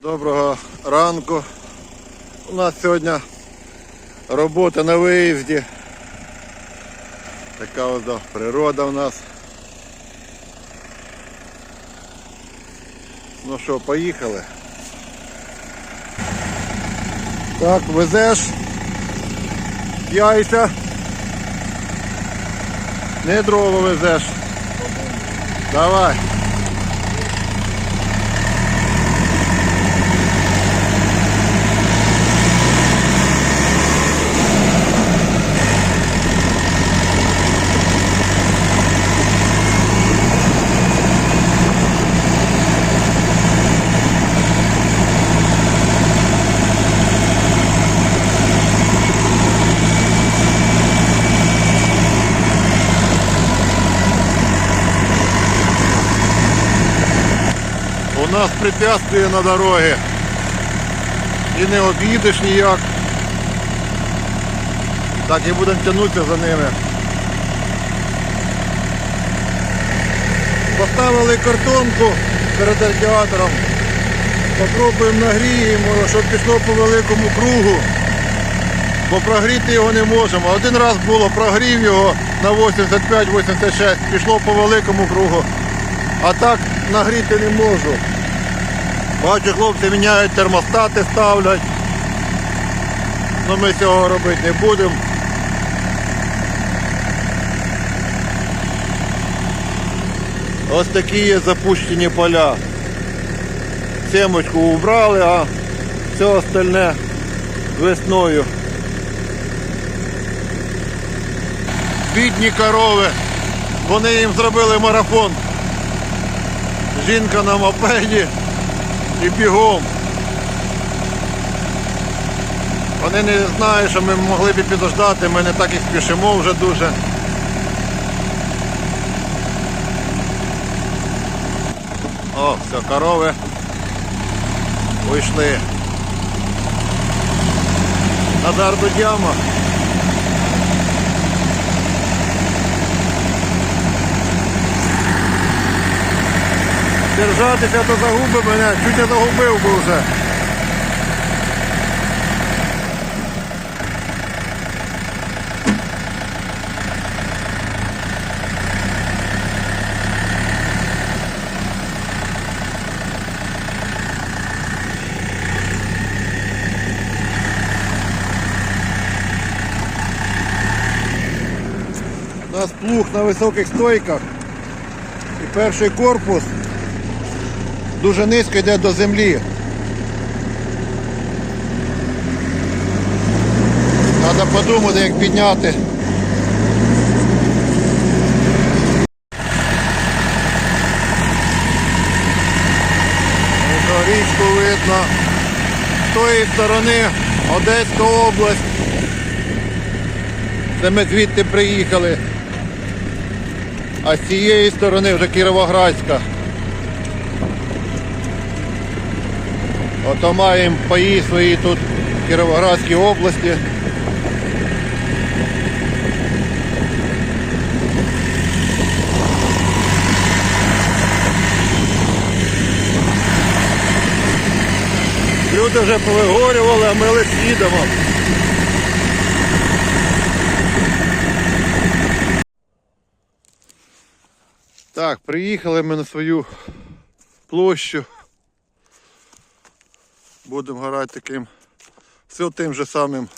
Доброго ранку. У нас сьогодні робота на виїзді. Така ось да, природа у нас. Ну що, поїхали. Так, везеш яйця. Не дрова везеш. Давай. У нас препятствия на дорогі. І не обійдеш ніяк. Так і будемо тягнутися за ними. Поставили картонку перед радіатором. Попробуємо нагріємо, щоб пішло по великому кругу. Бо прогріти його не можемо. Один раз було, прогрів його на 85-86, пішло по великому кругу. А так нагріти не можу. Бачу, хлопці міняють термостати, ставлять. Ну ми цього робити не будемо. Ось такі є запущені поля. Семочку убрали, а все остальне весною. Бідні корови. Вони їм зробили марафон. Жінка на мопеді і бігом. Вони не знають, що ми могли б підождати, ми не так і спішимо вже дуже. О, все, корови вийшли. Назар Дудяма. Держатися, то загубив мене, чуть я загубив би вже. У нас плуг на високих стойках. І перший корпус дуже низько йде до землі. Треба подумати, як підняти. Річку видно. З тої сторони Одеська область. Це ми звідти приїхали. А з цієї сторони вже Кіровоградська. Ото маємо паї свої тут в Кіровоградській області. Люди вже повигорювали, а ми лише їдемо. Так, приїхали ми на свою площу. Будемо грати таким все тим же самим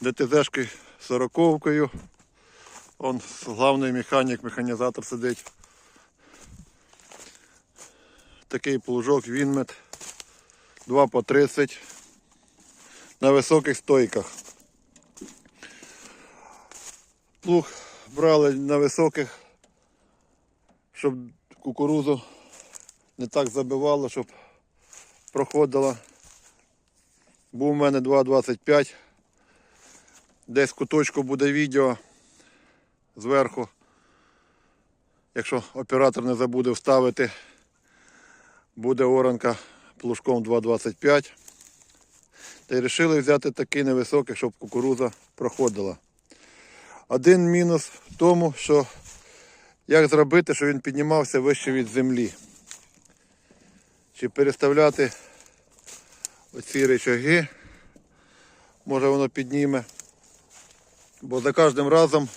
ДТЗшкою 40-кою. Он головний механік, механізатор сидить. Такий плужок Вінмет 2 по 30 на високих стойках. Плуг брали на високих, щоб кукурузу не так забивало, щоб проходила. Був у мене 2.25. Десь куточку буде відео зверху. Якщо оператор не забуде вставити, буде оранка плужком 2.25. Та й вирішили взяти такий невисокий, щоб кукуруза проходила. Один мінус в тому, що як зробити, щоб він піднімався вище від землі. Чи переставляти оці речаги. Може воно підніме. Бо за кожним разом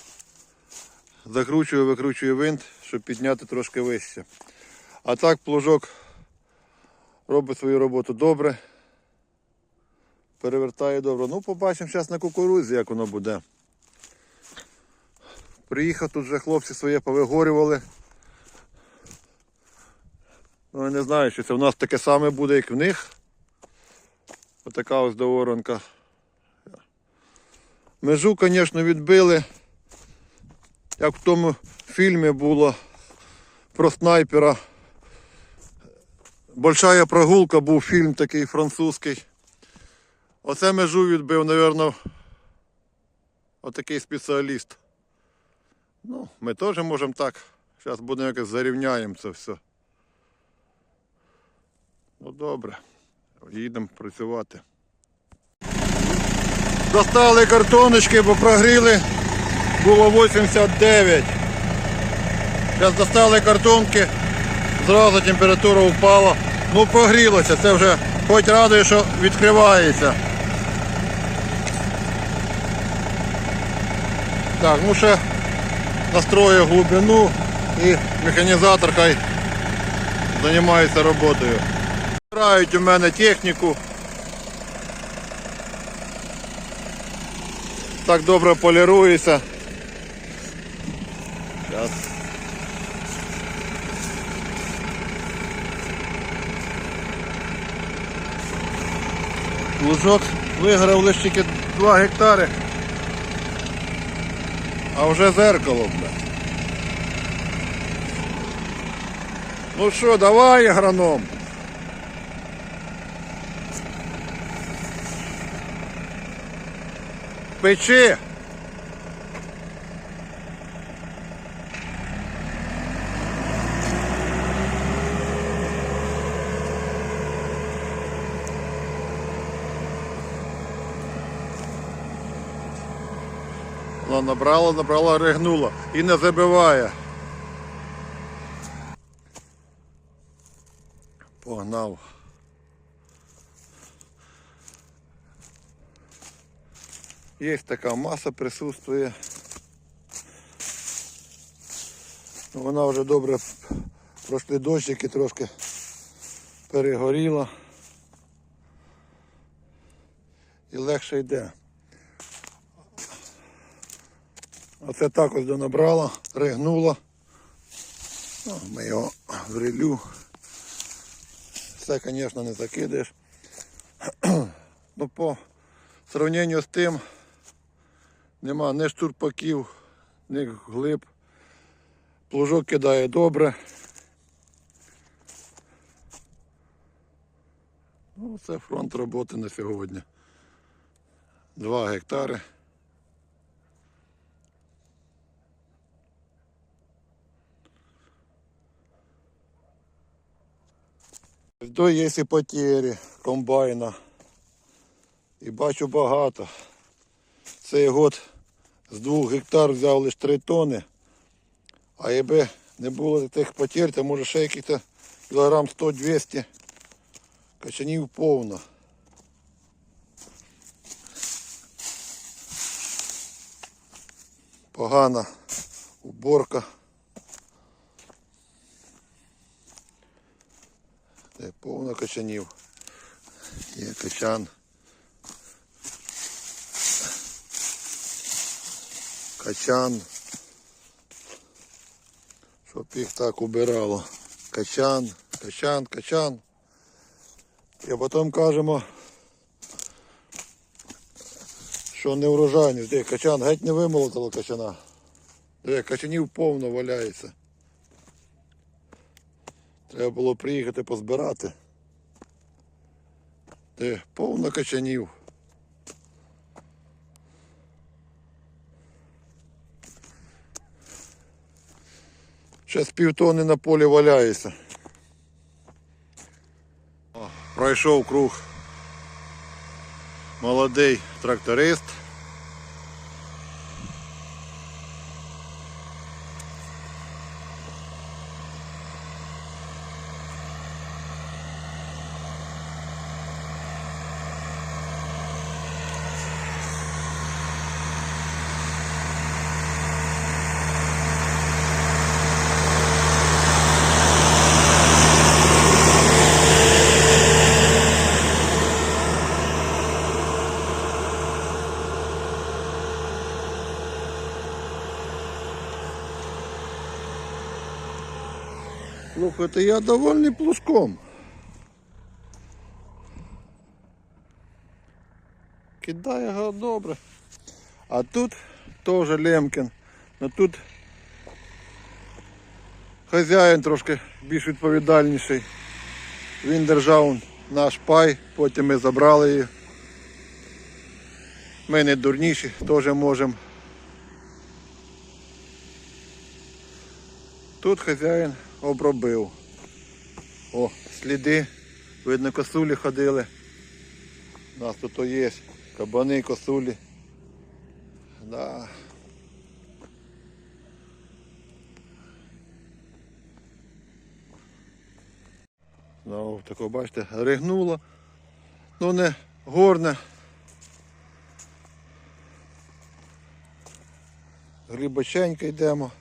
закручую, викручую винт, щоб підняти трошки вище. А так плужок робить свою роботу добре. Перевертає добре. Ну, побачимо зараз на кукурудзі, як воно буде. Приїхав тут вже хлопці своє повигорювали. Ну, я не знаю, чи це в нас таке саме буде, як в них. Отака ось доворонка. Межу, звісно, відбили. Як в тому фільмі було про снайпера. Большая прогулка був фільм такий французький. Оце межу відбив, мабуть, отакий спеціаліст. Ну, ми теж можемо так. Зараз будемо якось зарівняємо це все. Ну добре. Їдемо працювати. Достали картоночки, бо прогріли. Було 89. Зараз достали картонки. Зразу температура впала. Ну прогрілося, це вже хоч радує, що відкривається. Так, ну ще настрою глибину і механізатор хай займається роботою. Збирають у мене техніку. Так добре полірується. Зараз. Лужок виграв лише тільки 2 гектари. А вже зеркало, бля. Ну що, давай, агроном. Печи. Вона набрала, набрала, ригнула і не забиває. Погнав. Є така маса присутствує. Вона вже добре пройшли дощики, трошки перегоріла. І легше йде. Оце так ось донабрала, ригнула. Ну, Ми його в релю. Все, звісно, не закидаєш. Ну, по сравненню з тим нема ні штурпаків, ні глиб. Плужок кидає добре. Ну, це фронт роботи на сьогодні. Два гектари. То є і потері комбайна. І бачу багато. Цей год з двох гектар взяв лише 3 тони. А якби не було тих потір, то може ще яких-то кілограм 100-200 качанів повно. Погана уборка. Де повно качанів. Є качан. Качан. Щоб їх так убирало. Качан, качан, качан. І потім кажемо, що не урожайність. Де качан геть не вимолотило качана. Де качанів повно валяється. Треба було приїхати позбирати. Де повно качанів. З півтони на полі валяється. Пройшов круг молодий тракторист. Слухайте, я довольний плужком. Кидає його добре. А тут теж Лемкін. Ну тут хазяїн трошки більш відповідальніший. Він держав наш пай, потім ми забрали її. Ми не дурніші, теж можемо. Тут хазяїн обробив. О, сліди, видно, косулі ходили. У нас тут є кабани, косулі. Да. Знову тако, бачите, ригнуло. Ну не горне. Глибоченько йдемо.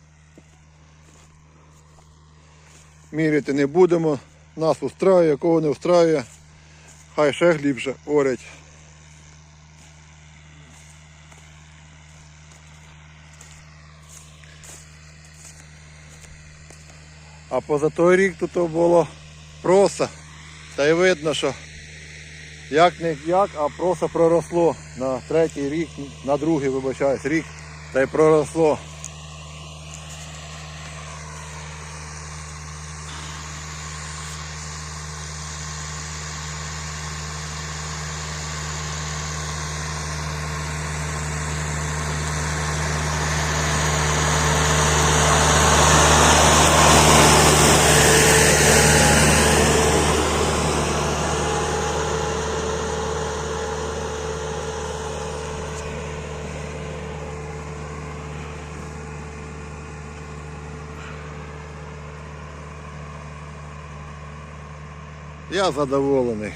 Міряти не будемо. Нас устраює, кого не устраює. Хай ще глибше орять. А поза той рік тут було проса. Та й видно, що як не як, а просто проросло на третій рік, на другий, вибачаюсь, рік, та й проросло. Я задоволений.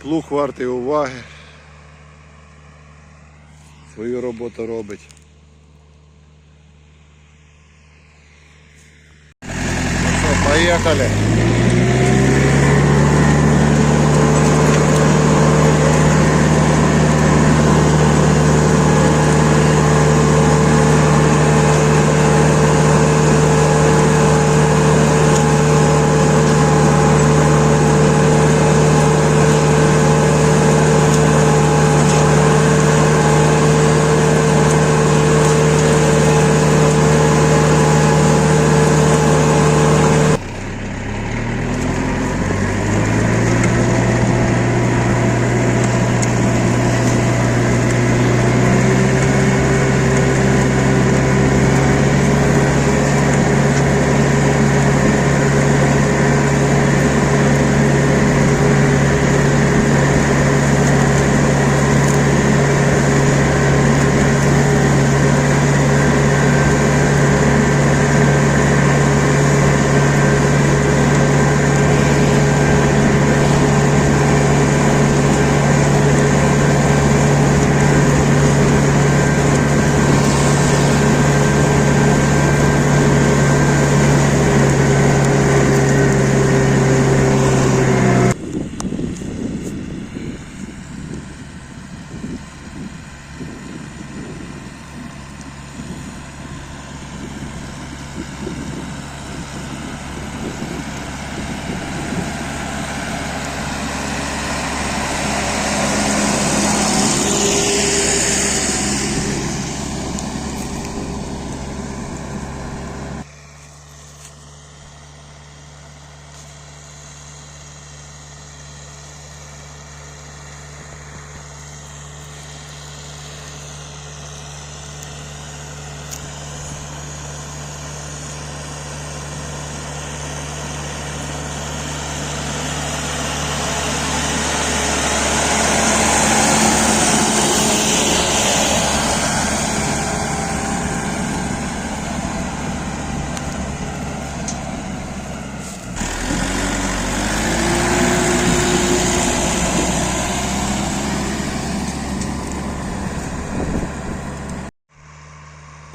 Плуг вартий уваги. Свою роботу робить. Ну що, поїхали.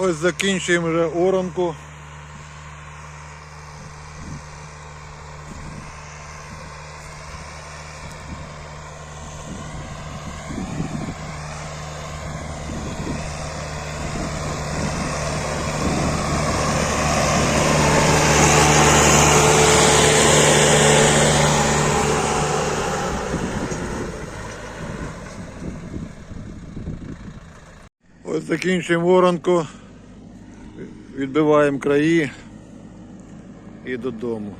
Ось закінчуємо вже оранку. Ось закінчуємо воронку відбиваємо краї і додому.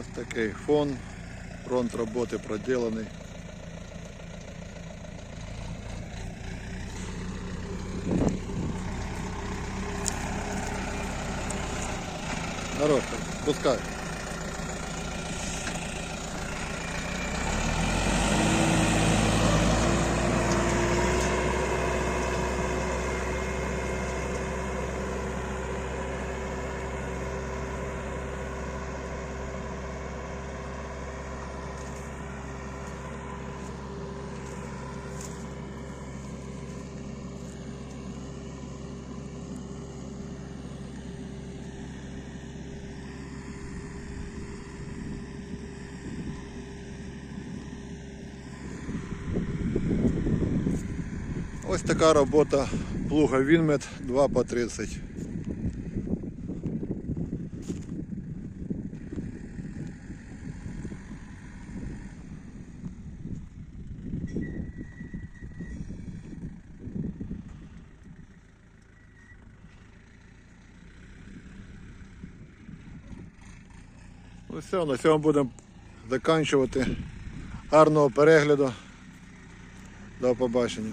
Ось такий фон, фронт роботи проділений. Народ, пускай. Ось така робота плуга Вінмет 2 по 30. Ну все, на цьому будемо закінчувати. Гарного перегляду. До побачення.